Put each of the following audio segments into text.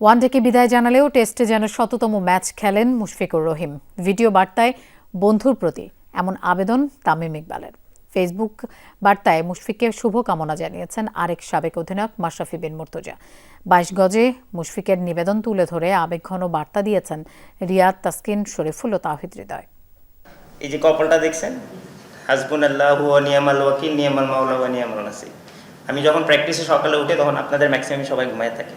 ওয়ানডেকে বিদায় জানালেও টেস্টে যেন শততম ম্যাচ খেলেন মুশফিকুর রহিম। ভিডিও বার্তায় বন্ধুর প্রতি এমন আবেদন তামিম ইকবালের। ফেসবুক বার্তায় মুশফিককে শুভকামনা জানিয়েছেন আরেক সাবেক অধিনায়ক মাশরাফি বিন মুর্তজা। বাইশ গজে মুশফিকের নিবেদন তুলে ধরে আবেগঘন বার্তা দিয়েছেন রিয়াদ তাসকিন, শরীফুল ও তাহিদ হৃদয়। এই যে কপালটা দেখছেন? হাসবুন আল্লাহ নিয়ামাল ওয়াকিল, নিয়ামাল মাওলা ওয়া নিয়ামাল নাসির। আমি যখন প্র্যাকটিসে সকালে উঠে তখন আপনাদের ম্যাক্সিমাম সবাই ঘুমায় থাকে।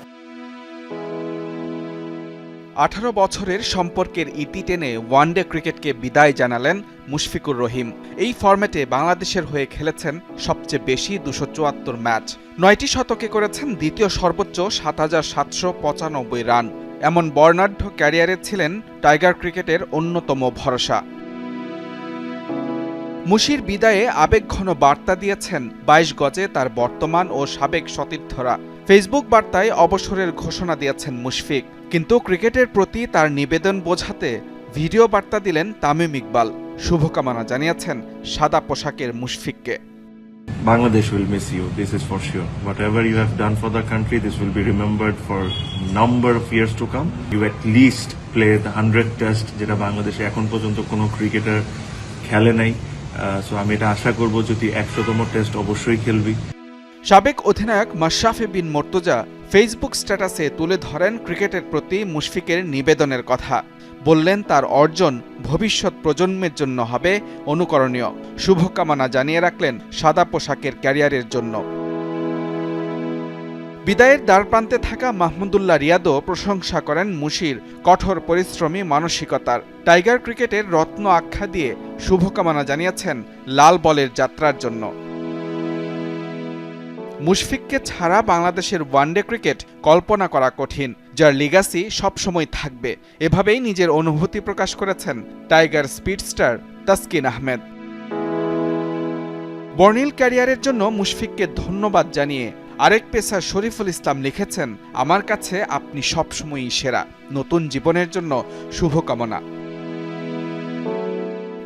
আঠারো বছরের সম্পর্কের ইতি টেনে ওয়ানডে ক্রিকেটকে বিদায় জানালেন মুশফিকুর রহিম। এই ফরম্যাটে বাংলাদেশের হয়ে খেলেছেন সবচেয়ে বেশি দুশো চুয়াত্তর ম্যাচ। নয়টি শতকে করেছেন দ্বিতীয় সর্বোচ্চ সাত হাজার সাতশো পঁচানব্বই রান। এমন বর্ণাঢ্য ক্যারিয়ারে ছিলেন টাইগার ক্রিকেটের অন্যতম ভরসা। মুশির বিদায়ে আবেগঘন বার্তা দিয়েছেন বাইশ গজে তার বর্তমান ও সাবেক সতীর্থরা ফেসবুক বার্তায় অবসরের ঘোষণা দিয়েছেন মুশফিক কিন্তু ক্রিকেটের প্রতি তার নিবেদন বোঝাতে ভিডিও বার্তা দিলেন তামিম ইকবাল শুভকামনা জানিয়েছেন সাদা পোশাকের মুশফিককে Bangladesh will miss you. This is for sure. Whatever you have done for the country, this will be remembered for number of years to come. You at least play the hundred test যেটা বাংলাদেশে এখন পর্যন্ত কোনো cricketer খেলে নাই so আমি এটা আশা করব যদি একশোতম টেস্ট অবশ্যই খেলবি। সাবেক অধিনায়ক মাশরাফি বিন মর্তুজা ফেসবুক স্ট্যাটাসে তুলে ধরেন ক্রিকেটের প্রতি মুশফিকের নিবেদনের কথা। বললেন তার অর্জন ভবিষ্যৎ প্রজন্মের জন্য হবে অনুকরণীয়। শুভকামনা জানিয়ে রাখলেন সাদা পোশাকের ক্যারিয়ারের জন্য। বিদায়ের দ্বারপ্রান্তে থাকা মাহমুদুল্লাহ রিয়াদও প্রশংসা করেন মুশির কঠোর পরিশ্রমী মানসিকতার। টাইগার ক্রিকেটের রত্ন আখ্যা দিয়ে শুভকামনা জানিয়েছেন লাল বলের যাত্রার জন্য। মুশফিককে ছাড়া বাংলাদেশের ওয়ানডে ক্রিকেট কল্পনা করা কঠিন। যার লিগাসি সবসময় থাকবে। এভাবেই নিজের অনুভূতি প্রকাশ করেছেন টাইগার স্পিডস্টার তাসকিন আহমেদ। বর্ণিল ক্যারিয়ারের জন্য মুশফিককে ধন্যবাদ জানিয়ে আরেক পেশা শরীফুল ইসলাম লিখেছেন, আমার কাছে আপনি সবসময়ই সেরা। নতুন জীবনের জন্য শুভকামনা।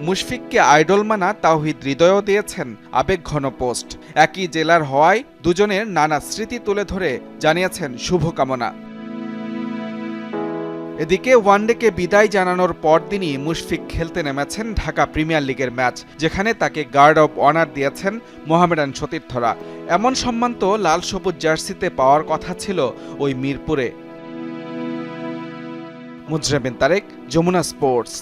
মুশফিককে আইডল মানা তাওহিদ হৃদয়ও দিয়েছেন আবেগ ঘন পোস্ট। একই জেলার হওয়ায় দুজনের নানা স্মৃতি তুলে ধরে জানিয়েছেন শুভকামনা। এদিকে ওয়ানডেকে বিদায় জানানোর পরদিনই মুশফিক খেলতে নেমেছেন ঢাকা প্রিমিয়ার লিগের ম্যাচ, যেখানে তাকে গার্ড অব অনার দিয়েছেন মোহামেডান সতীর্থরা। এমন সম্মান তো লাল সবুজ জার্সিতে পাওয়ার কথা ছিল ওই মিরপুরে। মুজরেবিন তারেক, যমুনা স্পোর্টস।